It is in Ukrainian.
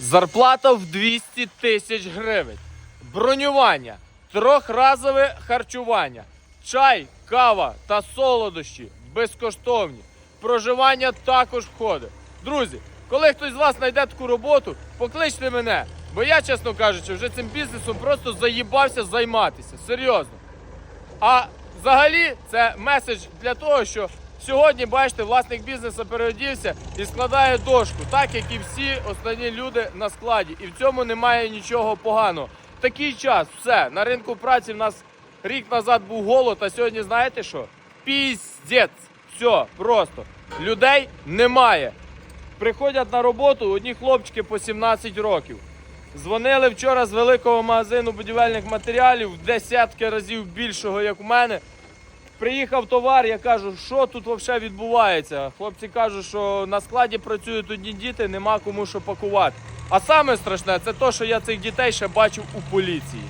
Зарплата в 200 тисяч гривень. Бронювання, трьохразове харчування, чай, кава та солодощі безкоштовні. Проживання також входить. Друзі, коли хтось з вас знайде таку роботу, покличте мене. Бо я, чесно кажучи, вже цим бізнесом просто заїбався займатися. Серйозно. А взагалі це меседж для того, що сьогодні, бачите, власник бізнесу переодівся і складає дошку, так як і всі основні люди на складі. І в цьому немає нічого поганого. Такий час, все. На ринку праці в нас рік назад був голод, а сьогодні знаєте що? Піздець. Все, просто. Людей немає. Приходять на роботу одні хлопчики по 17 років. Дзвонили вчора з великого магазину будівельних матеріалів в десятки разів більшого, як у мене. Приїхав товар, я кажу, що тут взагалі відбувається. Хлопці кажуть, що на складі працюють одні діти, нема кому що пакувати. А саме страшне, це те, що я цих дітей ще бачив у поліції.